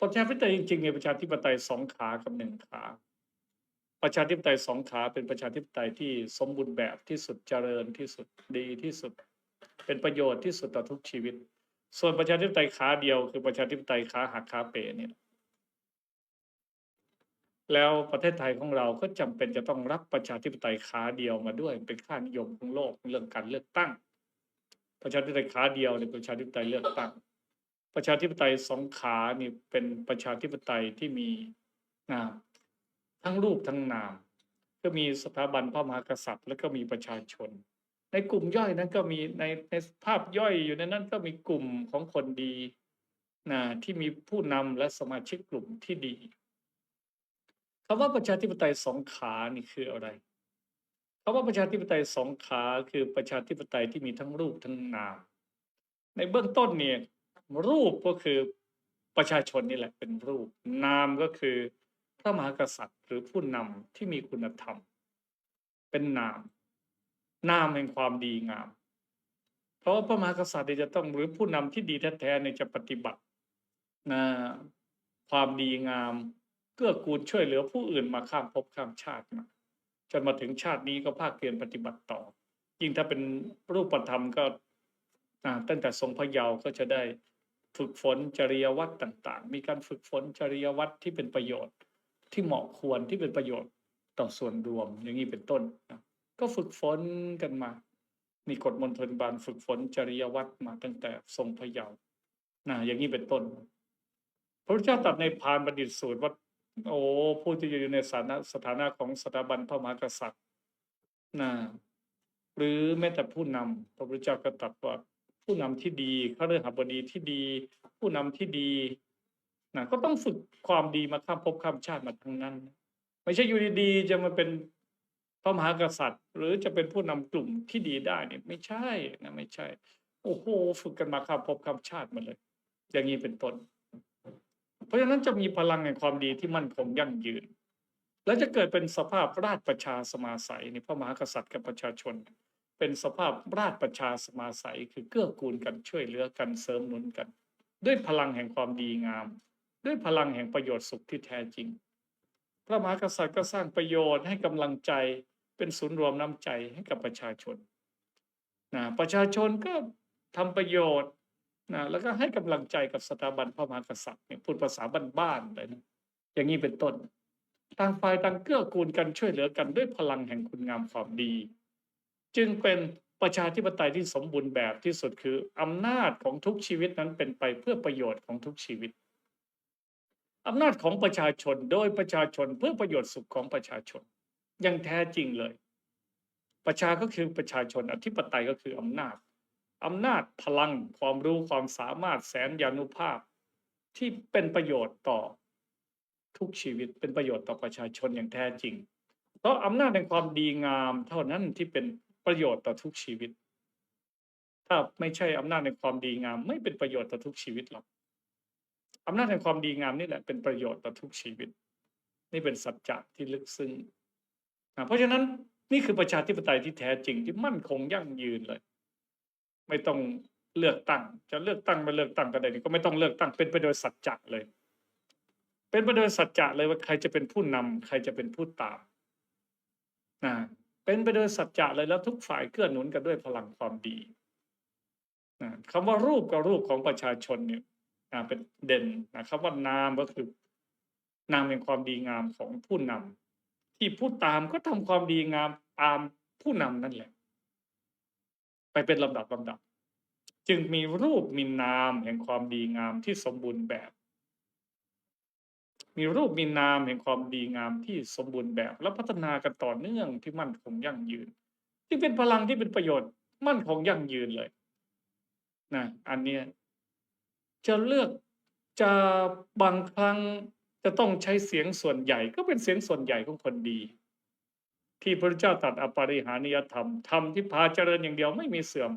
ประชาธิปไตยจริงๆเนี่ยประชาธิปไตยสองขากับหนึ่งขา ประชาธิปไตยสองขาเป็นประชาธิปไตยที่สมบูรณ์แบบที่สุดเจริญที่สุดดีที่สุด เป็นประโยชน์ที่สุดต่อทุกชีวิต ส่วนประชาธิปไตยขาเดียว คือประชาธิปไตยขาหักขาเป๋เนี่ยแล้วประเทศไทยของเราก็จำเป็นจะต้องรับประชาธิปไตยขาเดียวมาด้วยเป็นค่านิยมของโลกเรื่องการเลือกตั้ง ประชาธิปไตยขาเดียวเนี่ยประชาธิปไตยเลือกตั้ง ประชาธิปไตยสองขานี่เป็นประชาธิปไตยที่มีนามทั้งรูปทั้งนาม ก็มีสถาบันพระมหากษัตริย์ แล้วก็มีประชาชน ในกลุ่มย่อยนั้นก็มีในในภาพย่อยอยู่ในนั้นก็มีกลุ่มของคนดีนะที่มีผู้นำและสมาชิกกลุ่มที่ดีคำว่าประชาธิปไตยสองขานี่คืออะไรคำว่าประชาธิปไตยสองขาคือประชาธิปไตยที่มีทั้งรูปทั้งนาม ในเบื้องต้นเนี่ย รูปก็คือประชาชนนี่แหละเป็นรูป นามก็คือพระมหากษัตริย์หรือผู้นำที่มีคุณธรรม เป็นนาม นามแห่งความดีงาม เพราะว่าพระมหากษัตริย์จะต้องหรือผู้นำที่ดีแท้ๆในยจะปฏิบัตินะความดีงามเกื้อกูลช่วยเหลือผู้อื่นมาข้ามภพข้ามชาติมาจนมาถึงชาตินี้ก็ภาคเพียรปฏิบัติต่อ ยิ่งถ้าเป็นรูปธรรมก็ตั้งแต่ทรงพระเยาว์ก็จะได้ ฝึกฝนจริยวัตรต่าง ๆ มีการฝึกฝนจริยวัตรที่เป็นประโยชน์ ที่เหมาะควรที่เป็นประโยชน์ต่อส่วนรวมอย่างนี้เป็นต้นนะก็ฝึกฝนกันมา มีกฎมณฑลบาลฝึกฝนจริยวัตรมาตั้งแต่ทรงพระเยาว์นะอย่างนี้เป็นต้น พระพุทธเจ้าตรัสในพานบัณฑิตสูตรว่าโอ้ผู้ที่อยู่ในสถานะสถานะของสถาบันพระมหากษัตริย์นะหรือแม้แต่ผู้นำพระพุทธเจ้าก็ตรัสว่า ผู้นำที่ดีข้าราชบดีที่ดี ผู้นำที่ดีนะก็ต้องฝึกความดีมาข้ามภพข้ามชาติมาทั้งนั้น ไม่ใช่อยู่ดีๆจะมาเป็นพระมหากษัตริย์ หรือจะเป็นผู้นำกลุ่มที่ดีได้เนี่ยไม่ใช่นะไม่ใช่ โอ้โหฝึกกันมาข้ามภพข้ามชาติมาเลย อย่างนี้เป็นต้นเพราะฉะนั้นจะมีพลังแห่งความดีที่มั่นคงยั่งยืน และจะเกิดเป็นสภาพราชประชาสมาสัยในพระมหากษัตริย์กับประชาชนเเป็นสภาพราชประชาสมาสัยคือเกื้อกูลกันช่วยเหลือกันเสริมหนุนกัน ด้วยพลังแห่งความดีงาม ด้วยพลังแห่งประโยชน์สุขที่แท้จริง พระมหากษัตริย์ก็สร้างประโยชน์ให้กำลังใจเป็นศูนย์รวมน้ำใจให้กับประชาชนนะประชาชนก็ทำประโยชน์นะแล้วก็ให้กำลังใจกับสถาบันพระมหากษัตริย์เนี่ยพูดภาษาบ้านๆเลยนะอย่างนี้เป็นต้น ต่างฝ่ายต่างเกื้อกูลกันช่วยเหลือกันด้วยพลังแห่งคุณงามความดี จึงเป็นประชาธิปไตยที่สมบูรณ์แบบที่สุดคืออำนาจของทุกชีวิตนั้นเป็นไปเพื่อประโยชน์ของทุกชีวิตอำนาจของประชาชนโดยประชาชนเพื่อประโยชน์สุขของประชาชนอย่างแท้จริงเลย ประชาก็คือประชาชนอธิปไตยก็คืออำนาจอำนาจพลังความรู้ความสามารถแสนยานุภาพ ที่เป็นประโยชน์ต่อทุกชีวิตเป็นประโยชน์ต่อประชาชนอย่างแท้จริง เพราะอำนาจในความดีงามเท่านั้นที่เป็น ประโยชน์ต่อทุกชีวิต ถ้าไม่ใช่อำนาจในความดีงาม ไม่เป็นประโยชน์ต่อทุกชีวิตหรอกอำนาจในความดีงามนี่แหละเป็นประโยชน์ต่อทุกชีวิต นี่เป็นสัจจะที่ลึกซึ้งเพราะฉะนั้นนี่คือประชาธิปไตยที่แท้จริงที่มั่นคงยั่งยืนเลย ไม่ต้องเลือกตั้ง จะเลือกตั้งไม่เลือกตั้งก็ได้ก็ไม่ต้องเลือกตั้งเป็นไปโดยสัจจะเลย เป็นไปโดยสัจจะเลยว่าใครจะเป็นผู้นำใครจะเป็นผู้ตามนะ เป็นไปโดยสัจจะเลยแล้วทุกฝ่ายเกื้อหนุนกันด้วยพลังความดีนะคำว่ารูปกับรูปของประชาชนเนี่ยนะเป็นเด่นนะคำว่านามก็คือนามเป็นความดีงามของผู้นำที่ผู้ตามก็ทำความดีงามตามผู้นำนั่นแหละ ไปเป็นลำดับลำดับ จึงมีรูปมีนามแห่งความดีงามที่สมบูรณ์แบบ มีรูปมีนามแห่งความดีงามที่สมบูรณ์แบบ และพัฒนากันต่อเนื่องที่มั่นคงยั่งยืน ที่เป็นพลังที่เป็นประโยชน์มั่นคงยั่งยืนเลยนะอันเนี้ยจะเลือกจะบางครั้งจะต้องใช้เสียงส่วนใหญ่ ก็เป็นเสียงส่วนใหญ่ของคนดี ที่พระเจ้าตรัสอปริหานิยธรรมธรรมที่พาเจริญอย่างเดียวไม่มีเสื่อม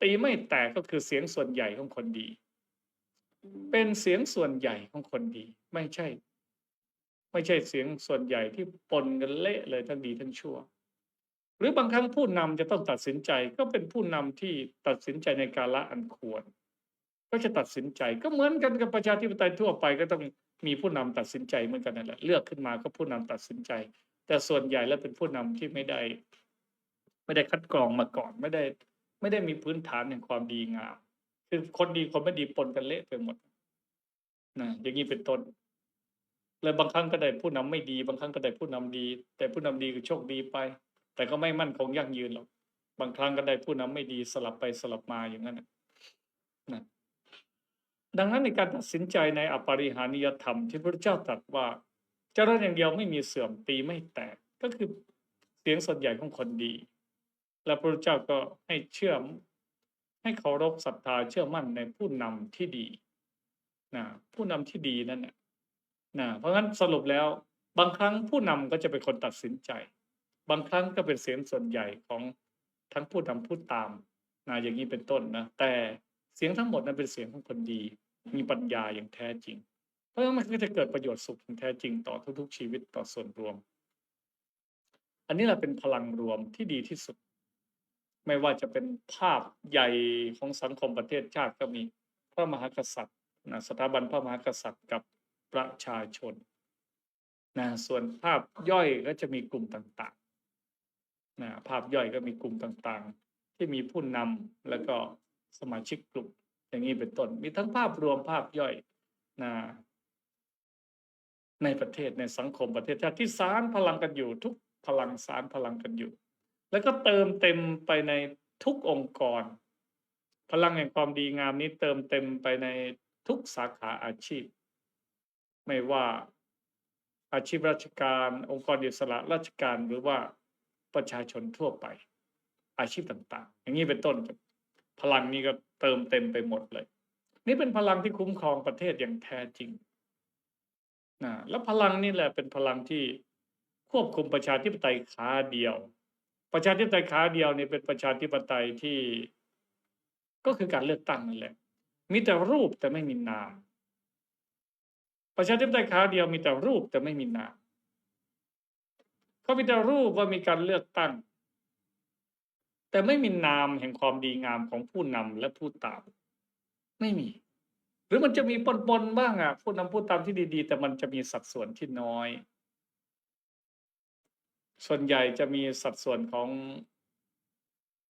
ตีไม่แตกก็คือเสียงส่วนใหญ่ของคนดี เป็นเสียงส่วนใหญ่ของคนดี ไม่ใช่ ไม่ใช่เสียงส่วนใหญ่ที่ปนกันเละเลยทั้งดีทั้งชั่ว หรือบางครั้งผู้นำจะต้องตัดสินใจก็เป็นผู้นำที่ตัดสินใจในกาละอันควร ก็จะตัดสินใจก็เหมือนกันกับประชาธิปไตยทั่วไปก็ต้องมีผู้นำตัดสินใจเหมือนกันนั่นแหละเลือกขึ้นมาก็ผู้นำตัดสินใจ แต่ส่วนใหญ่แล้วเป็นผู้นำที่ไม่ได้ ไม่ได้คัดกรองมาก่อนไม่ได้ ไม่ได้มีพื้นฐานแห่งความดีงามคือคนดีคนไม่ดีปนกันเละไปหมดนะอย่างนี้เป็นต้น เลยบางครั้งก็ได้ผู้นำไม่ดี บางครั้งก็ได้ผู้นำดี แต่ผู้นำดีก็โชคดีไป แต่ก็ไม่มั่นคงยั่งยืนหรอกบางครั้งก็ได้ผู้นำไม่ดีสลับไปสลับมาอย่างนั้นนะดังนั้นในการตัดสินใจในอปริหานิยธรรมที่พระเจ้าตรัสว่าเจริญอย่างเดียวไม่มีเสื่อมตีไม่แตกก็คือเสียงส่วนใหญ่ของคนดี และพระเจ้าก็ให้เชื่อมให้เคารพศรัทธาเชื่อมั่นในผู้นำที่ดีนะผู้นำที่ดีนั่นแหละ นะเพราะงั้นสรุปแล้วบางครั้งผู้นำก็จะเป็นคนตัดสินใจ บางครั้งก็เป็นเสียงส่วนใหญ่ของทั้งผู้นำผู้ตามนะอย่างนี้เป็นต้นนะแต่เสียงทั้งหมดนั้นเป็นเสียงของคนดี มีปัญญาอย่างแท้จริง เพราะฉะนั้นมันก็จะเกิดประโยชน์สุขอย่างแท้จริงต่อทุกๆชีวิตต่อส่วนรวม อันนี้แหละเป็นพลังรวมที่ดีที่สุด ไม่ว่าจะเป็นภาพใหญ่ของสังคมประเทศชาติก็มีพระมหากษัตริย์นะสถาบันพระมหากษัตริย์กับ ประชาชนนะส่วนภาพย่อยก็จะมีกลุ่มต่างๆนะภาพย่อยก็มีกลุ่มต่างๆ ที่มีผู้นำแล้วก็สมาชิกกลุ่ม อย่างนี้เป็นต้น มีทั้งภาพรวมภาพย่อยนะในประเทศในสังคมประเทศชาติที่สารพลังกันอยู่ ทุกพลังสารพลังกันอยู่ แล้วก็เติมเต็มไปในทุกองค์กร พลังแห่งความดีงามนี้เติมเต็มไปในทุกสาขาอาชีพ ไม่ว่าอาชีพราชการองค์กรอิสระราชการหรือว่าประชาชนทั่วไป อาชีพต่าง ๆ อย่างนี้เป็นต้น พลังนี้ก็เติมเต็มไปหมดเลย นี่เป็นพลังที่คุ้มครองประเทศอย่างแท้จริงนะแล้วพลังนี่แหละเป็นพลังที่ควบคุมประชาธิปไตยขาเดียว ประชาธิปไตยขาเดียวนี่เป็นประชาธิปไตยที่ ก็คือการเลือกตั้งนั่นแหละ มีแต่รูปแต่ไม่มีนาม ประชาธิปไตยขาเดียวมีแต่รูปแต่ไม่มีนามเขามีแต่รูปว่ามีการเลือกตั้ง แต่ไม่มีนามแห่งความดีงามของผู้นำและผู้ตาม ไม่มี หรือมันจะมีปนๆบ้างอะผู้นำผู้ตามที่ดี ๆ แต่มันจะมีสัดส่วนที่น้อย ส่วนใหญ่จะมีสัดส่วนของ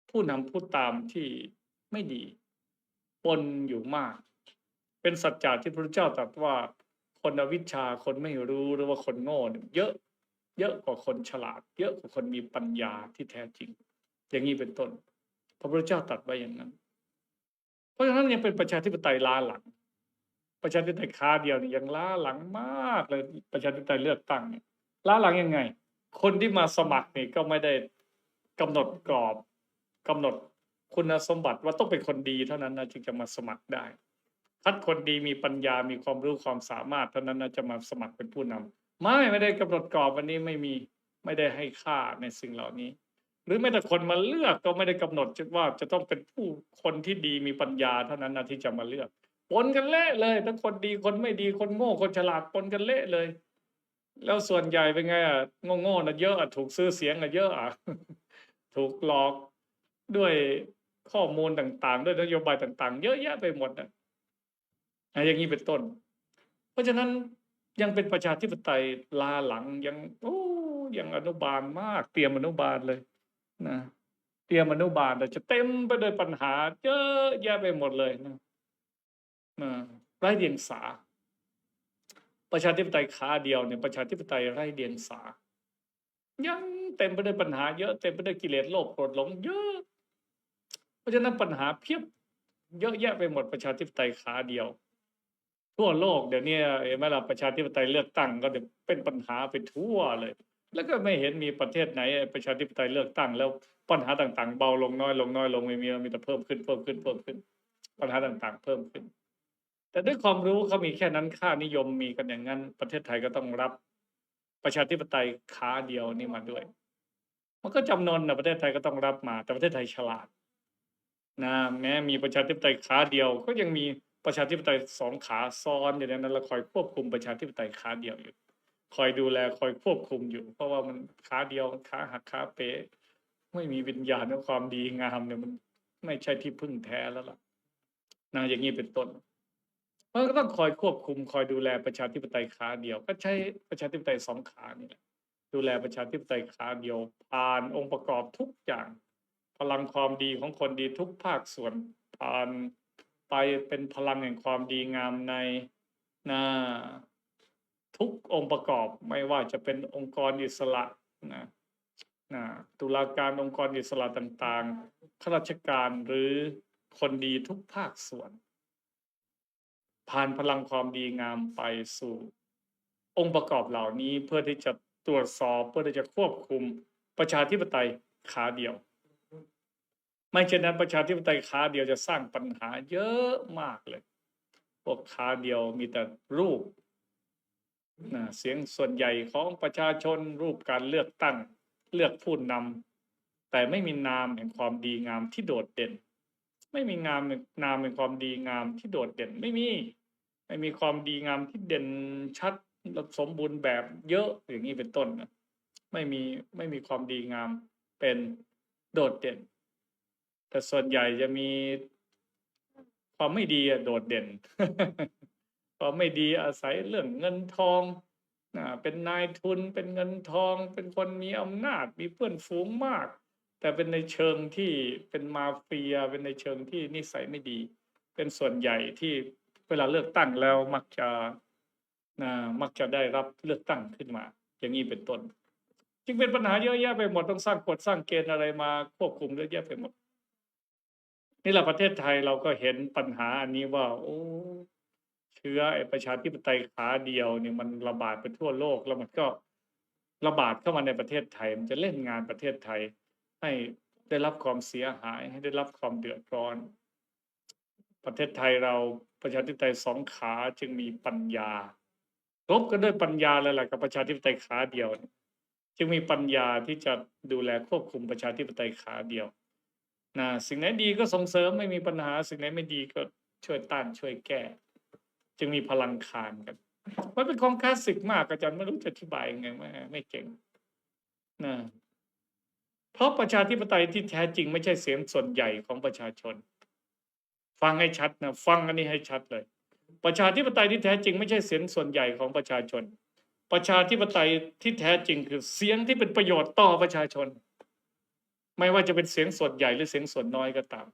ผู้นำผู้ตามที่ไม่ดี ปนอยู่มาก เป็นสัจจะที่พระเจ้าตรัสว่า คนอวิชชาคนไม่รู้หรือว่าคนโง่เนี่ยเยอะ เยอะกว่าคนฉลาด เยอะกว่าคนมีปัญญาที่แท้จริง อย่างนี้เป็นต้น พระพุทธเจ้าตรัสไว้อย่างนั้น เพราะฉะนั้นยังเป็นประชาธิปไตยล้าหลัง ประชาธิปไตยค้าเดียวนี่ยังล้าหลังมากเลยประชาธิปไตยเลือกตั้งเนี่ยล้าหลังยังไง คนที่มาสมัครนี่ก็ไม่ได้กำหนดกรอบกำหนดคุณสมบัติว่าต้องเป็นคนดีเท่านั้นนะจึงจะมาสมัครได้ คัดคนดีมีปัญญามีความรู้ความสามารถเท่านั้นนะจะมาสมัครเป็นผู้นำไม่ไม่ได้กำหนดกรอบวันนี้ไม่มีไม่ได้ให้ค่าในสิ่งเหล่านี้ หรือแม้แต่คนมาเลือกก็ไม่ได้กำหนดว่าจะต้องเป็นผู้คนที่ดีมีปัญญาเท่านั้นนะที่จะมาเลือกปนกันเละเลยทั้งคนดีคนไม่ดีคนโง่คนฉลาดปนกันเละเลย แล้วส่วนใหญ่เป็นไงอะโง่ๆนะเยอะอะถูกซื้อเสียงอะเยอะอะถูกหลอกด้วยข้อมูลต่างๆ ด้วยนโยบายต่าง ๆ เยอะแยะไปหมดอะ อย่างนี้เป็นต้น เพราะฉะนั้นยังเป็นประชาธิปไตยลาหลังยังโอ้ยังอนุบาลมาก เตรียมอนุบาลเลยนะเตรียมอนุบาลแต่จะเต็มไปด้วยปัญหาเยอะแยะไปหมดเลยนะนะไร้เดียงสา ประชาธิปไตยขาเดียวเนี่ยประชาธิปไตยไร้เดียงสา ยังเต็มไปด้วยปัญหาเยอะเต็มไปด้วยกิเลสโลภโกรธหลงเยอะ เพราะฉะนั้นปัญหาเพียบเยอะแยะไปหมดประชาธิปไตยขาเดียว ทั่วโลกเดี๋ยวนี้เห็นไหมล่ะประชาธิปไตยเลือกตั้งก็เป็นปัญหาไปทั่วเลย แล้วก็ไม่เห็นมีประเทศไหนประชาธิปไตยเลือกตั้ง แล้วปัญหาต่างๆ เบาลงน้อยลงน้อยลงไม่มีมีแต่เพิ่มขึ้นเพิ่มขึ้นเพิ่มขึ้น ปัญหาต่างๆ เพิ่มขึ้น แต่ด้วยความรู้เขามีแค่นั้นค่านิยมมีกันอย่างนั้น ประเทศไทยก็ต้องรับประชาธิปไตยขาเดียวนี่มาด้วย มันก็จำนวนนะประเทศไทยก็ต้องรับมา แต่ประเทศไทยฉลาดนะแม้มีประชาธิปไตยขาเดียวก็ยังมี ประชาธิปไตยสองขาซ้อนอยู่ในนั้นเราคอยควบคุมประชาธิปไตยขาเดียวอยู่ คอยดูแลคอยควบคุมอยู่ เพราะว่ามันขาเดียวขาหักขาเป๋ไม่มีวิญญาณของความดีงามเนี่ยมันไม่ใช่ที่พึ่งแท้แล้วล่ะนะอย่างนี้เป็นต้นเพมันก็ต้องคอยควบคุม คอยดูแลประชาธิปไตยขาเดียว ก็ใช้ประชาธิปไตยสองขานี่แหละดูแลประชาธิปไตยขาเดียวผ่านองค์ประกอบทุกอย่าง พลังความดีของคนดีทุกภาคส่วนผ่าน ไปเป็นพลังแห่งความดีงามในนะทุกองค์ประกอบไม่ว่าจะเป็นองค์กรอิสระนะนะตุลาการองค์กรอิสระต่างๆข้าราชการหรือคนดีทุกภาคส่วน ผ่านพลังความดีงามไปสู่ องค์ประกอบเหล่านี้เพื่อที่จะตรวจสอบเพื่อที่จะควบคุมประชาธิปไตยขาเดียว ไม่เช่นนั้นประชาธิปไตยขาเดียวจะสร้างปัญหาเยอะมากเลย พวกขาเดียวมีแต่รูปนะเสียงส่วนใหญ่ของประชาชนรูปการเลือกตั้งเลือกผู้นำแต่ไม่มีนามแห่งความดีงามที่โดดเด่น ไม่มีงามนามแห่งความดีงามที่โดดเด่นไม่มีไม่มีความดีงามที่เด่นชัดสมบูรณ์แบบเยอะอย่างนี้เป็นต้นนะไม่มีไม่มีความดีงามเป็นโดดเด่น แต่ส่วนใหญ่จะมีความไม่ดีโดดเด่นความไม่ดีอาศัยเรื่องเงินทองนะเป็นนายทุนเป็นเงินทอง เป็นคนมีอำนาจมีเพื่อนฝูงมาก แต่เป็นในเชิงที่เป็นมาเฟีย เป็นในเชิงที่นิสัยไม่ดี เป็นส่วนใหญ่ที่เวลาเลือกตั้งแล้วมักจะนะมักจะได้รับเลือกตั้งขึ้นมา อย่างนี้เป็นต้น จึงเป็นปัญหาเยอะแยะไปหมดต้องสร้างกฎสร้างเกณฑ์อะไรมาควบคุมเยอะแยะไปหมด นี่แหละประเทศไทยเราก็เห็นปัญหาอันนี้ว่า โอ้เชื้อไอ้ประชาธิปไตยขาเดียวเนี่ยมันระบาดไปทั่วโลกแล้วมันก็ระบาดเข้ามาในประเทศไทย มันจะเล่นงานประเทศไทย ให้ได้รับความเสียหาย ให้ได้รับความเดือดร้อน ประเทศไทยเราประชาธิปไตยสองขาจึงมีปัญญารบกันด้วยปัญญาเลยแหละกับประชาธิปไตยขาเดียว จึงมีปัญญาที่จะดูแลควบคุมประชาธิปไตยขาเดียว นะสิ่งไหนดีก็ส่งเสริมไม่มีปัญหา สิ่งไหนไม่ดีก็ช่วยต้านช่วยแก้ จึงมีพลังคานกันมันเป็นของคลาสสิกมากอาจารย์ไม่รู้จะอธิบายยังไงไม่ไม่เก่งนะเพราะประชาธิปไตยที่แท้จริงไม่ใช่เสียงส่วนใหญ่ของประชาชน ฟังให้ชัดนะฟังอันนี้ให้ชัดเลย ประชาธิปไตยที่แท้จริงไม่ใช่เสียงส่วนใหญ่ของประชาชน ประชาธิปไตยที่แท้จริงคือเสียงที่เป็นประโยชน์ต่อประชาชน ไม่ว่าจะเป็นเสียงส่วนใหญ่หรือเสียงส่วนน้อยก็ตาม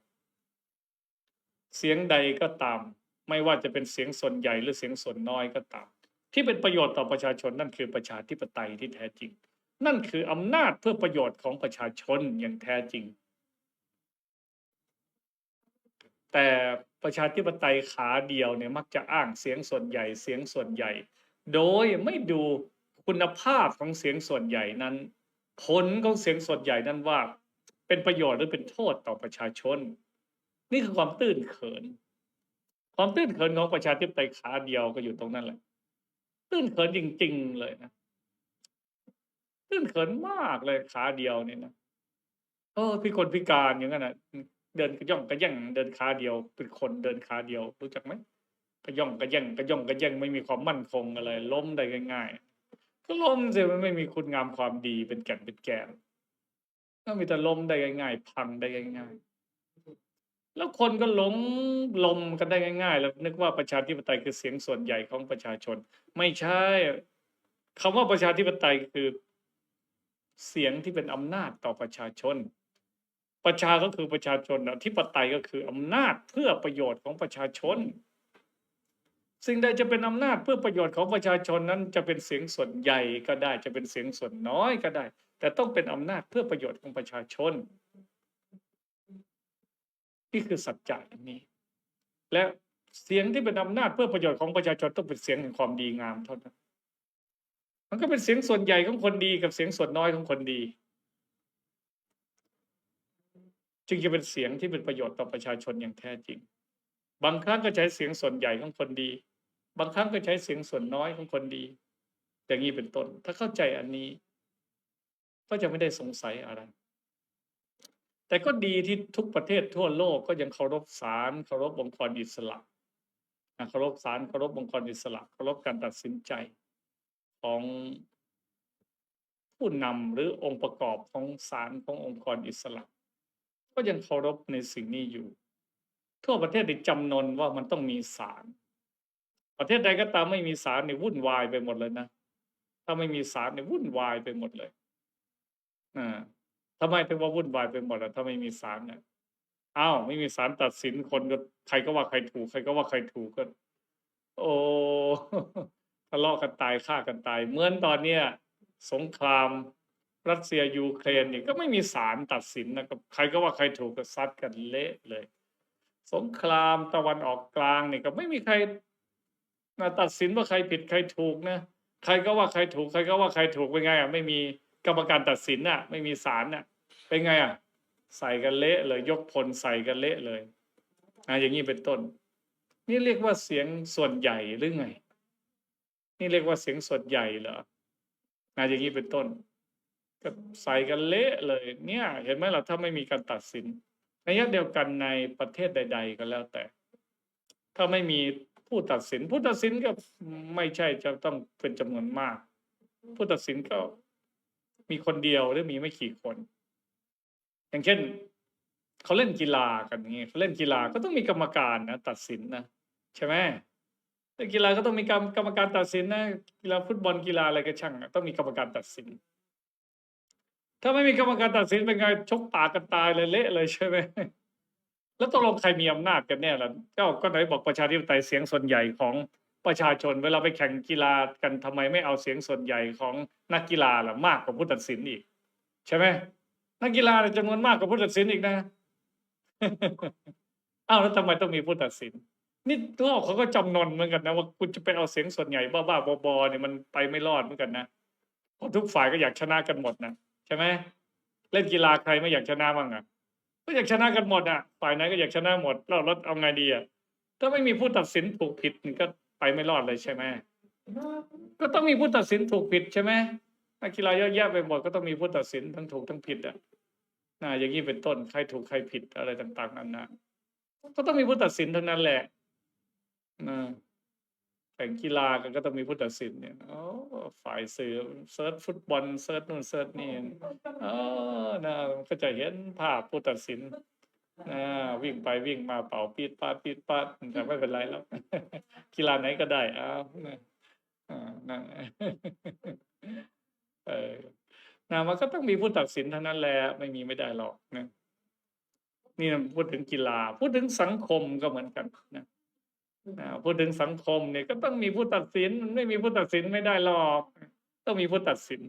เสียงใดก็ตาม ไม่ว่าจะเป็นเสียงส่วนใหญ่หรือเสียงส่วนน้อยก็ตาม ที่เป็นประโยชน์ต่อประชาชนนั่นคือประชาธิปไตยที่แท้จริง นั่นคืออำนาจเพื่อประโยชน์ของประชาชนอย่างแท้จริง แต่ประชาธิปไตยขาเดียวเนี่ยมักจะอ้างเสียงส่วนใหญ่เสียงส่วนใหญ่ โดยไม่ดูคุณภาพของเสียงส่วนใหญ่นั้น ผลของเสียงส่วนใหญ่นั้นว่า เป็นประโยชน์หรือเป็นโทษต่อประชาชน นี่คือความตื้นเขิน ความตื้นเขินของประชาธิปไตยขาเดียวก็อยู่ตรงนั้นแหละ ตื้นเขินจริง ๆ เลยนะตื้นเขินมากเลยขาเดียวเนี่ยนะเออพี่คนพิการอย่างนั้นนะเดินกระย่องกระแย่งเดินขาเดียว เป็นคนเดินขาเดียวรู้จักไหมกระย่องกระแย่งกระย่องกระแย่งไม่มีความมั่นคงอะไรล้มได้ง่ายๆก็ล้มสิมันไม่มีคุณงามความดีเป็นแก่นเป็นแก่น ก็มีแต่ล้มได้ง่ายๆพังได้ง่ายๆแล้วคนก็หลงลมกันได้ง่ายๆ แล้วนึกว่าประชาธิปไตยคือเสียงส่วนใหญ่ของประชาชน ไม่ใช่คำว่าประชาธิปไตยคือเสียงที่เป็นอำนาจต่อประชาชน ประชาก็คือประชาชนอธิปไตยก็คืออำนาจเพื่อประโยชน์ของประชาชน สิ่งใดจะเป็นอำนาจเพื่อประโยชน์ของประชาชนนั้น จะเป็นเสียงส่วนใหญ่ก็ได้ จะเป็นเสียงส่วนน้อยก็ได้ แต่ต้องเป็นอำนาจเพื่อประโยชน์ของประชาชน นี่คือสัจจะอย่างนี้ และเสียงที่เป็นอำนาจเพื่อประโยชน์ของประชาชนต้องเป็นเสียงแห่งความดีงามเท่านั้นมันก็เป็นเสียงส่วนใหญ่ของคนดีกับเสียงส่วนน้อยของคนดี จึงจะเป็นเสียงที่เป็นประโยชน์ต่อประชาชนอย่างแท้จริง บางครั้งก็ใช้เสียงส่วนใหญ่ของคนดี บางครั้งก็ใช้เสียงส่วนน้อยของคนดี อย่างนี้เป็นต้น ถ้าเข้าใจอันนี้ ก็จะไม่ได้สงสัยอะไร แต่ก็ดีที่ทุกประเทศทั่วโลกก็ยังเคารพศาลเคารพองค์กรอิสระเคารพศาลเคารพองค์กรอิสระเคารพการตัดสินใจของผู้นำหรือองค์ประกอบของศาลขององค์กรอิสระ ก็ยังเคารพในสิ่งนี้อยู่ ทั่วประเทศได้จำนนว่ามันต้องมีศาลประเทศใดก็ตามไม่มีศาลเนี่ยวุ่นวายไปหมดเลยนะ ถ้าไม่มีศาลเนี่ยวุ่นวายไปหมดเลย อ่าทำไมถึงว่าวุ่นวายไปหมดล่ะถ้าไม่มีศาลเนี่ยอ้าวไม่มีศาลตัดสินคนก็ใครก็ว่าใครถูกใครก็ว่าใครถูกก็ โอ้ทะเลาะกันตายฆ่ากันตาย เหมือนตอนเนี้ยสงครามรัสเซียยูเครนนี่ก็ไม่มีศาลตัดสินนะครับใครก็ว่าใครถูกก็ซัดกันเละเลย สงครามตะวันออกกลางนี่ก็ไม่มีใครมาตัดสินว่าใครผิดใครถูกนะใครก็ว่าใครถูก ใครก็ว่าใครถูกเป็นไงอะไม่มี กรรมการตัดสินอะ ไม่มีศาลอะ เป็นไงอะ ใส่กันเละเลยยกพลใส่กันเละเลยอะอย่างนี้เป็นต้น นี่เรียกว่าเสียงส่วนใหญ่หรือไง นี่เรียกว่าเสียงส่วนใหญ่เหรอนะอย่างนี้เป็นต้นก็ใส่กันเละเลย เนี่ย เห็นไหมล่ะถ้าไม่มีการตัดสินในยะเดียวกันในประเทศใด ๆ ก็แล้วแต่ ถ้าไม่มีผู้ตัดสิน ผู้ตัดสินก็ไม่ใช่จะต้องเป็นจำนวนมาก ผู้ตัดสินก็ มีคนเดียวหรือมีไม่กี่คน อย่างเช่นเขาเล่นกีฬากันอย่างนี้เขาเล่นกีฬาก็ต้องมีกรรมการนะตัดสินนะใช่ไหมเล่นกีฬาก็ต้องมีกรรมกรรมการตัดสินนะกีฬาฟุตบอลกีฬาอะไรก็ช่างต้องมีกรรมการตัดสิน ถ้าไม่มีกรรมการตัดสินเป็นไงชกปากกันตายเลยเละเลยใช่ไหมแล้วตกลงใครมีอำนาจกันแน่ล่ะเจ้าก็ไหนบอกประชาธิปไตยเสียงส่วนใหญ่ของ ประชาชนเวลาไปแข่งกีฬากันทำไมไม่เอาเสียงส่วนใหญ่ของนักกีฬาล่ะมากกว่าผู้ตัดสินอีก ใช่ไหมนักกีฬาจำนวนมากกว่าผู้ตัดสินอีกนะอ้าวแล้วทำไมต้องมีผู้ตัดสิน นี่โลกเขาก็จำนนเหมือนกันนะว่าคุณจะไปเอาเสียงส่วนใหญ่บ้าๆบอๆเนี่ยมันไปไม่รอดเหมือนกันนะเพราะทุกฝ่ายก็อยากชนะกันหมดนะใช่ไหมเล่นกีฬาใครไม่อยากชนะบ้างอะก็อยากชนะกันหมดอะ ฝ่ายไหนก็อยากชนะหมดแล้วเราเอาไงดีอะถ้าไม่มีผู้ตัดสินถูกผิดก็ ไปไม่รอดเลยใช่ไหมก็ต้องมีผู้ตัดสินถูกผิดใช่ไหมนักกีฬาเยอะแยะไปหมดก็ต้องมีผู้ตัดสินทั้งถูกทั้งผิดอะนะอย่างนี้เป็นต้นใครถูกใครผิดอะไรต่าง ๆ นั้นนะก็ต้องมีผู้ตัดสินเท่านั้นแหละนะแข่งกีฬากันก็ต้องมีผู้ตัดสินเนี่ยโอ้ฝ่ายสื่อเซิร์ชฟุตบอลเซิร์ชนู่นเซิร์ชนี่อ๋อนะก็จะเห็นภาพผู้ตัดสิน วิ่งไปวิ่งมาเป่าปีดปาดปีดปาดแต่ไม่เป็นไรแล้วกีฬาไหนก็ได้อ้าวนะอ่านั่นเออนะมันก็ต้องมีผู้ตัดสินเท่านั้นแหละไม่มีไม่ได้หรอกนะนี่พูดถึงกีฬา พูดถึงสังคมก็เหมือนกันนะอ่าพูดถึงสังคมเนี่ยก็ต้องมีผู้ตัดสิน มันไม่มีผู้ตัดสินไม่ได้หรอก ต้องมีผู้ตัดสิน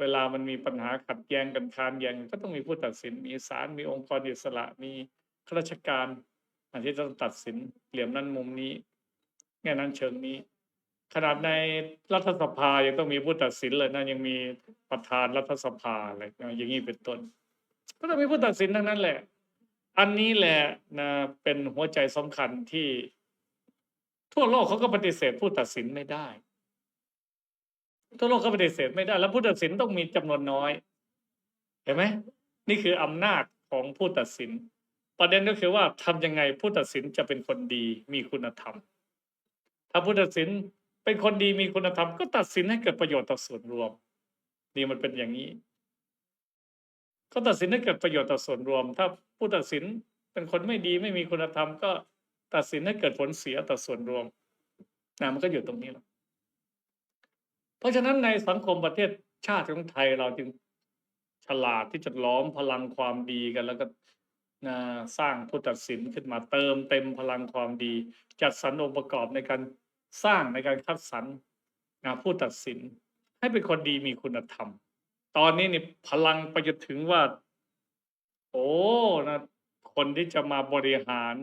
เวลามันมีปัญหาขัดแย้งกันคานแย้งก็ต้องมีผู้ตัดสิน มีศาลมีองค์กรอิสระมีข้าราชการอันที่ต้องตัดสินเหลี่ยมนั้นมุมนี้ แง่นั้นเชิงนี้ ขนาดในรัฐสภายังต้องมีผู้ตัดสินเลยนะยังมีประธานรัฐสภาอะไรอย่างนี้เป็นต้น ก็ต้องมีผู้ตัดสินทั้งนั้นแหละ อันนี้แหละนะเป็นหัวใจสำคัญที่ ทั่วโลกเขาก็ปฏิเสธผู้ตัดสินไม่ได้ ทั่วโลกก็ปฏิเสธไม่ได้ แล้วผู้ตัดสินต้องมีจำนวนน้อย เห็นไหมนี่คืออำนาจของผู้ตัดสิน ประเด็นก็คือว่าทำยังไงผู้ตัดสินจะเป็นคนดีมีคุณธรรม ถ้าผู้ตัดสินเป็นคนดีมีคุณธรรม ก็ตัดสินให้เกิดประโยชน์ต่อส่วนรวมนี่มันเป็นอย่างนี้ ก็ตัดสินให้เกิดประโยชน์ต่อส่วนรวม ถ้าผู้ตัดสินเป็นคนไม่ดีไม่มีคุณธรรม ก็ตัดสินให้เกิดผลเสียต่อส่วนรวมนะมันก็อยู่ตรงนี้แหละ เพราะฉะนั้นในสังคมประเทศชาติของไทยเราจึงฉลาดที่จะล้อมพลังความดีกัน แล้วก็นะสร้างผู้ตัดสินขึ้นมาเติมเต็มพลังความดี จัดสรรองค์ประกอบในการสร้างในการคัดสรรนะผู้ตัดสิน ให้เป็นคนดีมีคุณธรรม ตอนนี้นี่พลังไปจนถึงว่า โอ้นะคนที่จะมาบริหาร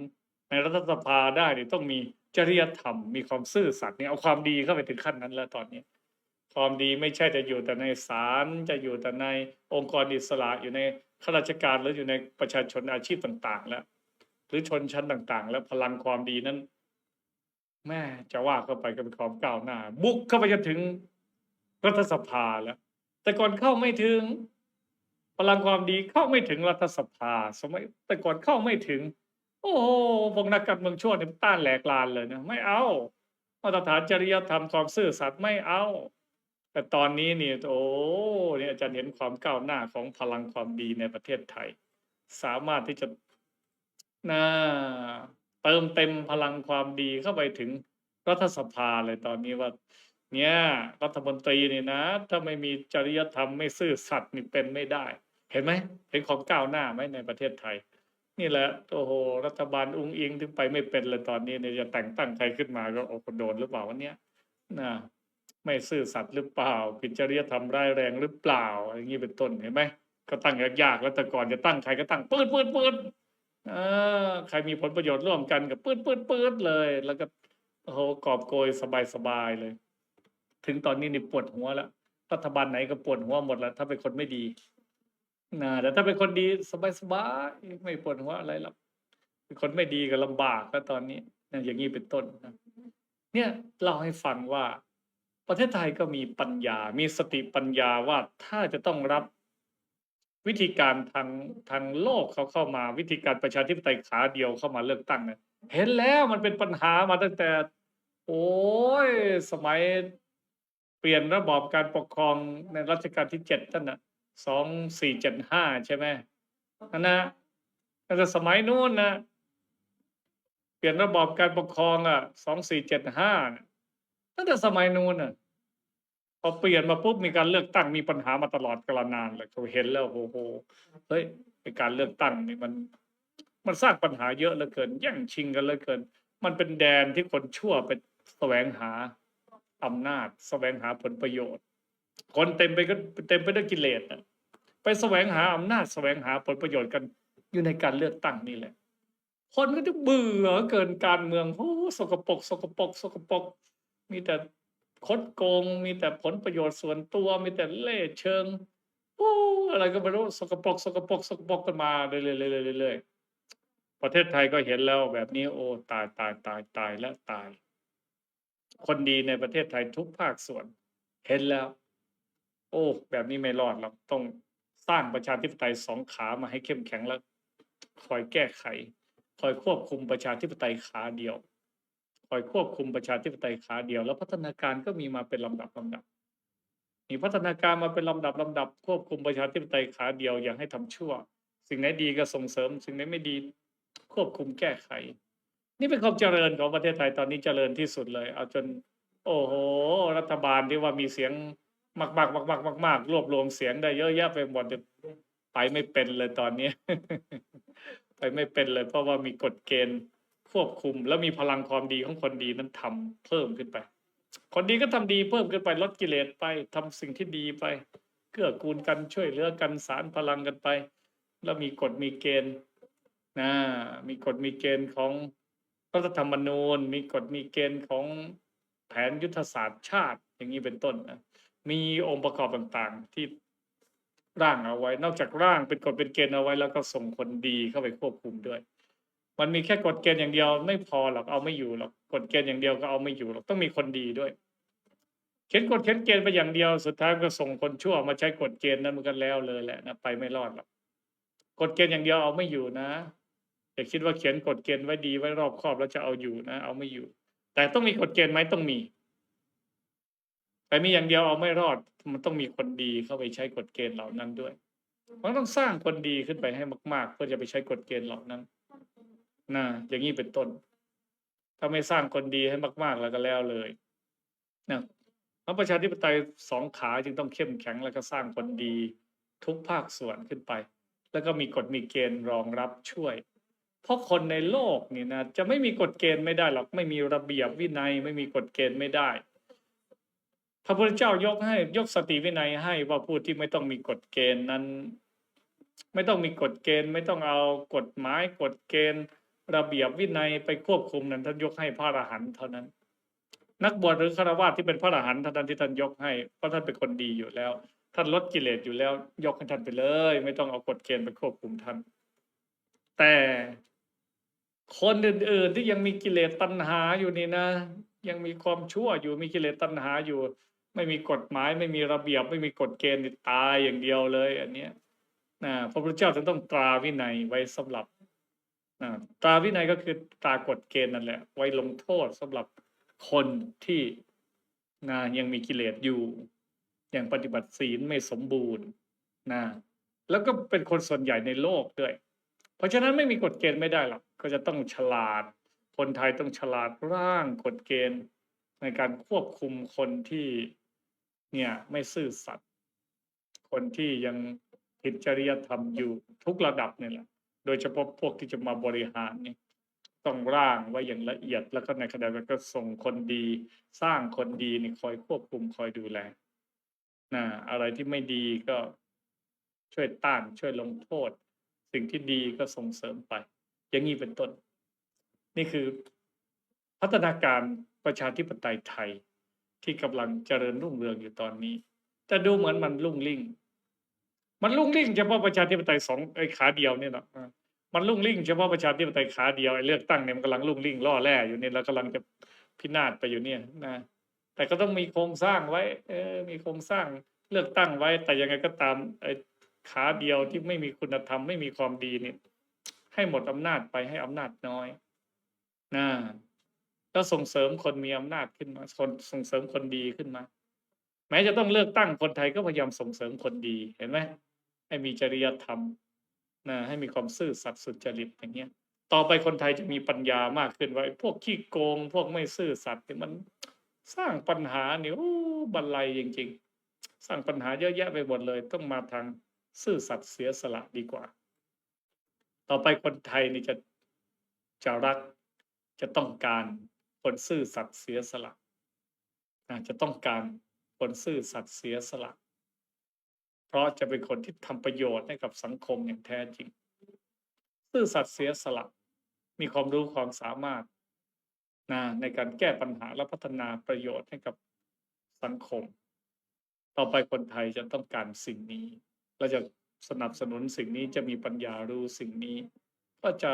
ในรัฐสภาได้เนี่ยต้องมีจริยธรรม มีความซื่อสัตย์เนี่ยเอาความดีเข้าไปถึงขั้นนั้นแล้วตอนนี้ ความดีไม่ใช่จะอยู่แต่ในศาลจะอยู่แต่ในองค์กรอิสระอยู่ในข้าราชการหรืออยู่ในประชาชนอาชีพต่าง ๆ แล้ว หรือชนชั้นต่าง ๆ แล้วพลังความดีนั้น แม่จะว่าเข้าไปก็เป็นความก้าวหน้า บุกเข้าไปจนถึงรัฐสภาแล้ว แต่ก่อนเข้าไม่ถึง พลังความดีเข้าไม่ถึงรัฐสภา สมัย แต่ก่อนเข้าไม่ถึง โอ้โหพวกนักการเมืองชั่วเนี่ยต้านแหลกลานเลยนะไม่เอามาตรฐานจริยธรรมความซื่อสัตย์ไม่เอา แต่ตอนนี้นี่โอ้เนี่ยอาจารย์เห็นความก้าวหน้าของพลังความดีในประเทศไทย สามารถที่จะน่าเติมเต็มพลังความดีเข้าไปถึงรัฐสภาเลยตอนนี้ว่า เนี่ยรัฐมนตรีนี่นะ ถ้าไม่มีจริยธรรมไม่ซื่อสัตย์นี่เป็นไม่ได้ เห็นไหมเห็นของก้าวหน้าไหมในประเทศไทย นี่แหละโอ้โหรัฐบาลอุ้งอิงถึงไปไม่เป็นเลยตอนนี้เนี่ยจะแต่งตั้งใครขึ้นมาก็โอ้โหโดนหรือเปล่าวันเนี้ยนะ ไม่ซื่อสัตย์หรือเปล่า ผิดจริยธรรมร้ายแรงหรือเปล่าอย่างนี้เป็นต้นเห็นไหมก็ตั้งยากๆแล้วแต่ก่อนจะตั้งใครก็ตั้งปืดปืดปืดอใครมีผลประโยชน์ร่วมกันกับปืดปืดปืดเลย แล้วก็โอ้โหกอบโกยสบายสบายๆเลย ถึงตอนนี้นี่ปวดหัวแล้วรัฐบาลไหนก็ปวดหัวหมดแล้ว ถ้าเป็นคนไม่ดีนะแต่ถ้าเป็นคนดีสบายๆไม่ปวดหัวอะไรหรอกเป็นคนไม่ดีก็ลำบากแล้วตอนนี้อย่างนี้เป็นต้นนะเนี่ยเล่าให้ฟังว่า ประเทศไทยก็มีปัญญา มีสติปัญญาว่าถ้าจะต้องรับวิธีการทางทางโลกเขาเข้ามาวิธีการประชาธิปไตยขาเดียวเข้ามาเลือกตั้งเนี่ยเห็นแล้วมันเป็นปัญหามาตั้งแต่ โอ้ยสมัยเปลี่ยนระบอบการปกครองในรัชกาลที่เจ็ดนั่นน่ะสองสี่เจ็ดห้าใช่ไหมนั่นนะตั้งแต่สมัยนู้นนะเปลี่ยนระบอบการปกครองอะสองสี่เจ็ดห้า ตั้งแต่สมัยนู้นน่ะพอเปลี่ยนมาปุ๊บมีการเลือกตั้งมีปัญหามาตลอดกาลนานเลยเขาเห็นแล้วโอ้โหเฮ้ยไอการเลือกตั้งนี่มัน มันสร้างปัญหาเยอะเหลือเกินแย่งชิงกันเหลือเกิน มันเป็นแดนที่คนชั่วไปแสวงหาอำนาจ แสวงหาผลประโยชน์ คนเต็มไปก็เต็มไปด้วยกิเลสนะไปแสวงหาอำนาจ แสวงหาผลประโยชน์กันอยู่ในการเลือกตั้งนี่แหละ คนก็จะเบื่อเกินการเมืองโอ้สกปรกสกปรกสกปรก มีแต่คดโกง มีแต่ผลประโยชน์ส่วนตัว มีแต่เล่เชิงโอ้อะไรก็ไม่รู้สกปรกสกปรกสกปรกกันมาเรื่อยๆเรื่อยๆประเทศไทยก็เห็นแล้วแบบนี้โอ้ตายตายตายตายและตาย คนดีในประเทศไทยทุกภาคส่วน เห็นแล้ว โอ้แบบนี้ไม่รอดเราต้องสร้างประชาธิปไตยสองขามาให้เข้มแข็งแล้ว คอยแก้ไข คอยควบคุมประชาธิปไตยขาเดียว คอยควบคุมประชาธิปไตยขาเดียว แล้วพัฒนาการก็มีมาเป็นลำดับลำดับ มีพัฒนาการมาเป็นลำดับลำดับ ควบคุมประชาธิปไตยขาเดียวอย่างให้ทำชั่ว สิ่งไหนดีก็ส่งเสริม สิ่งไหนไม่ดีควบคุมแก้ไข นี่เป็นความเจริญของประเทศไทยตอนนี้เจริญที่สุดเลย เอาจน โอ้โห รัฐบาลที่ว่ามีเสียงมากๆมากๆมากๆรวบรวมเสียงได้เยอะแยะไปหมดแต่ไปไม่เป็นเลยตอนนี้ ไปไม่เป็นเลยเพราะว่ามีกฎเกณฑ์ ควบคุม แล้วมีพลังความดีของคนดีนั้นทำเพิ่มขึ้นไป คนดีก็ทำดีเพิ่มขึ้นไปลดกิเลสไปทำสิ่งที่ดีไป เกื้อกูลกันช่วยเหลือกันสารพลังกันไป แล้วมีกฎมีเกณฑ์นะมีกฎมีเกณฑ์ของรัฐธรรมนูญ มีกฎมีเกณฑ์ของแผนยุทธศาสตร์ชาติอย่างนี้เป็นต้นนะมีองค์ประกอบต่างๆที่ร่างเอาไว้ นอกจากร่างเป็นกฎเป็นเกณฑ์เอาไว้แล้วก็ส่งคนดีเข้าไปควบคุมด้วย มันมีแค่กฎเกณฑ์อย่างเดียวไม่พอหรอกเอาไม่อยู่หรอกกฎเกณฑ์อย่างเดียวก็เอาไม่อยู่หรอกต้องมีคนดีด้วย เขียนกฎเขียนเกณฑ์ไปอย่างเดียวสุดท้ายก็ส่งคนชั่วมาใช้กฎเกณฑ์นั้นมันก็แล้วเลยแหละนะไปไม่รอดหรอกกฎเกณฑ์อย่างเดียวเอาไม่อยู่นะอย่าคิดว่าเขียนกฎเกณฑ์ไว้ดีไว้รอบครอบแล้วจะเอาอยู่นะ เอาไม่อยู่ แต่ต้องมีกฎเกณฑ์ไหมต้องมี แต่มีอย่างเดียวเอาไม่รอด มันต้องมีคนดีเข้าไปใช้กฎเกณฑ์เหล่านั้นด้วยมันต้องสร้างคนดีขึ้นไปให้มาก ๆ เพื่อจะไปใช้กฎเกณฑ์เหล่านั้น นะอย่างนี้เป็นต้น ถ้าไม่สร้างคนดีให้มาก ๆ แล้วก็แล้วเลยนะพระประชาธิปไตยสองขาจึงต้องเข้มแข็งแล้วก็สร้างคนดีทุกภาคส่วนขึ้นไป แล้วก็มีกฎมีเกณฑ์รองรับช่วย เพราะคนในโลกนี่นะจะไม่มีกฎเกณฑ์ไม่ได้หรอกไม่มีระเบียบวินัย ไม่มีกฎเกณฑ์ไม่ได้พระพุทธเจ้ายกให้ยกสติวินัยให้ว่าผู้ที่ไม่ต้องมีกฎเกณฑ์นั้น ไม่ต้องมีกฎเกณฑ์ ไม่ต้องเอากฎหมายกฎเกณฑ์ ระเบียบวินัยไปควบคุมนั้นท่านยกให้พระอรหันต์เท่านั้น นักบวชหรือฆราวาสที่เป็นพระอรหันต์ท่านที่ท่านยกให้เพราะท่านเป็นคนดีอยู่แล้ว ท่านลดกิเลสอยู่แล้ว ยกให้ท่านไปเลย ไม่ต้องเอากฎเกณฑ์ไปควบคุมท่าน แต่คนอื่นๆที่ยังมีกิเลสตัณหาอยู่นี่นะ ยังมีความชั่วอยู่มีกิเลสตัณหาอยู่ ไม่มีกฎหมาย ไม่มีระเบียบ ไม่มีกฎเกณฑ์ตายอย่างเดียวเลย อันเนี้ยนะพระพุทธเจ้าถึงต้องตราวินัยไว้สำหรับ ตราวินัยก็คือตรากฎเกณฑ์นั่นแหละ ไว้ลงโทษสำหรับคนที่นะยังมีกิเลสอยู่ อยังปฏิบัติศีลไม่สมบูรณ์นะแล้วก็เป็นคนส่วนใหญ่ในโลกด้วย เพราะฉะนั้นไม่มีกฎเกณฑ์ไม่ได้หรอกก็จะต้องฉลาด คนไทยต้องฉลาดร่างกฎเกณฑ์ ในการควบคุมคนที่เนี่ยไม่ซื่อสัตย์คนที่ยังผิดจริยธรรมอยู่ทุกระดับนี่แหละ โดยเฉพาะพวกที่จะมาบริหารนี่ต้องร่างไว้อย่างละเอียด แล้วก็ในขณะเดียวกันก็ส่งคนดี สร้างคนดีนี่คอยควบคุมคอยดูแลนะอะไรที่ไม่ดีก็ช่วยต้านช่วยลงโทษ สิ่งที่ดีก็ส่งเสริมไป อย่างนี้เป็นต้น นี่คือพัฒนาการประชาธิปไตยไทยที่กำลังเจริญรุ่งเรืองอยู่ตอนนี้แต่ดูเหมือนมันลุ่งลิ่ง มันลุ่งลิ่งเฉพาะประชาธิปไตยสองไอ้ขาเดียวเนี่ยนะมันลุ่งลิ่งเฉพาะประชาธิปไตยขาเดียวไอ้เลือกตั้งเนี่ยมันกำลังลุ่งลิ่งล่อแร่อยู่เนี่ยแล้วกำลังจะพินาศไปอยู่เนี่ยนะแต่ก็ต้องมีโครงสร้างไว้ เออมีโครงสร้างเลือกตั้งไว้ แต่ยังไงก็ตามไอ้ขาเดียวที่ไม่มีคุณธรรมไม่มีความดีเนี่ยให้หมดอำนาจไปให้อำนาจน้อยนะแล้วส่งเสริมคนมีอำนาจขึ้นมาคนส่งเสริมคนดีขึ้นมา แม้จะต้องเลือกตั้งคนไทยก็พยายามส่งเสริมคนดีเห็นไหม ให้มีจริยธรรมนะให้มีความซื่อสัตย์สุจริตอย่างเงี้ย ต่อไปคนไทยจะมีปัญญามากขึ้นว่าไอ้พวกขี้โกง พวกไม่ซื่อสัตย์เนี่ยมันสร้างปัญหาเนี่ยโอ้บันไลจริง ๆ สร้างปัญหาเยอะแยะไปหมดเลย ต้องมาทางซื่อสัตย์เสียสละดีกว่า ต่อไปคนไทยนี่จะจะรักจะต้องการคนซื่อสัตย์เสียสละนะจะต้องการคนซื่อสัตย์เสียสละ เพราะจะเป็นคนที่ทำประโยชน์ให้กับสังคมอย่างแท้จริงซื่อสัตย์เสียสละ มีความรู้ความสามารถนะในการแก้ปัญหาและพัฒนาประโยชน์ให้กับสังคม ต่อไปคนไทยจะต้องการสิ่งนี้เราจะสนับสนุนสิ่งนี้จะมีปัญญารู้สิ่งนี้ ก็จะ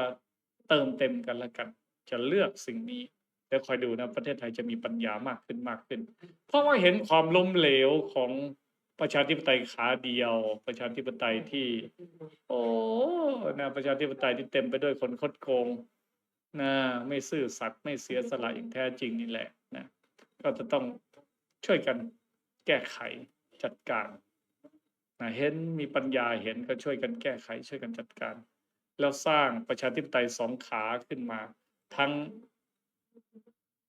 เติมเต็มกันละกัน จะเลือกสิ่งนี้เดี๋ยวคอยดูนะประเทศไทยจะมีปัญญามากขึ้นมากขึ้น เพราะว่าเห็นความล้มเหลวของ ประชาธิปไตยขาเดียว ประชาธิปไตยที่ โอ้นะประชาธิปไตยที่เต็มไปด้วยคนคดโกงนะไม่ซื่อสัตย์ไม่เสียสละอย่างแท้จริงนี่แหละนะก็จะต้องช่วยกันแก้ไขจัดการนะเห็นมีปัญญาเห็นก็ช่วยกันแก้ไข ช่วยกันจัดการ แล้วสร้างประชาธิปไตยสองขาขึ้นมา ทั้ง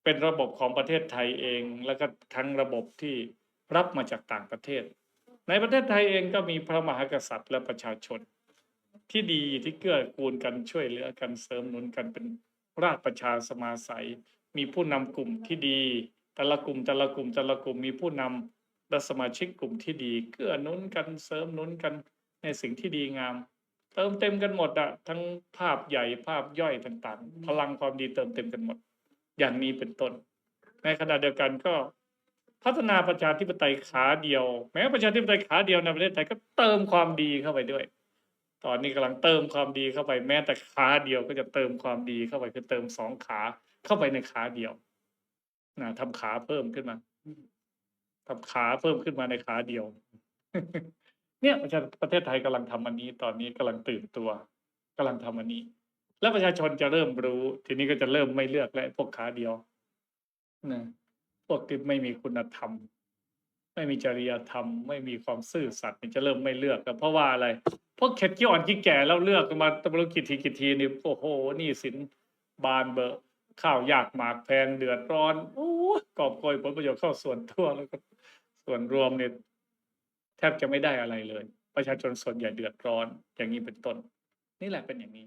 เป็นระบบของประเทศไทยเอง แล้วก็ทั้งระบบที่ รับมาจากต่างประเทศ ในประเทศไทยเองก็มีพระมหากษัตริย์และประชาชน ที่ดีที่เกื้อกูลกันช่วยเหลือกันเสริมหนุนกันเป็นราชประชาสมาสัย มีผู้นำกลุ่มที่ดี แต่ละกลุ่มแต่ละกลุ่มแต่ละกลุ่มมีผู้นำและสมาชิกกลุ่มที่ดีเกื้อหนุนกันเสริมหนุนกันในสิ่งที่ดีงาม เติมเต็มกันหมดอะทั้งภาพใหญ่ภาพย่อยต่างๆ พลังความดีเติมเต็มกันหมด อย่างนี้เป็นต้น ในขณะเดียวกันก็ พัฒนาประชาธิปไตยขาเดียว แม้ประชาธิปไตยขาเดียวในประเทศไทยก็เติมความดีเข้าไปด้วย ตอนนี้กำลังเติมความดีเข้าไป แม้แต่ขาเดียวก็จะเติมความดีเข้าไปคือเติมสองขาเข้าไปในขาเดียวนะทำขาเพิ่มขึ้นมาทำขาเพิ่มขึ้นมาในขาเดียว เนี่ยประชาประเทศไทยกำลังทำอันนี้ ตอนนี้กำลังตื่นตัวกำลังทำอันนี้ แล้วประชาชนจะเริ่มรู้ ทีนี้ก็จะเริ่มไม่เลือกแล้วพวกขาเดียวนะ พวกที่ไม่มีคุณธรรม ไม่มีจริยธรรม ไม่มีความซื่อสัตย์นี่จะเริ่มไม่เลือกแล้วเพราะว่าอะไรพราะเข็ดขี้อ่อนขี้แก่แล้วเลือกมาตำรวจกี่ทีกี่ทีนี่โอ้โหหนี่สินบานเบอร์ข้าวยากหมากแพงเดือดร้อนโอ้กอบโกยผลประโยชน์เข้าส่วนทั่วแล้วก็ส่วนรวมเนี่ยแทบจะไม่ได้อะไรเลย ประชาชนส่วนใหญ่เดือดร้อน อย่างนี้เป็นต้น นี่แหละเป็นอย่างนี้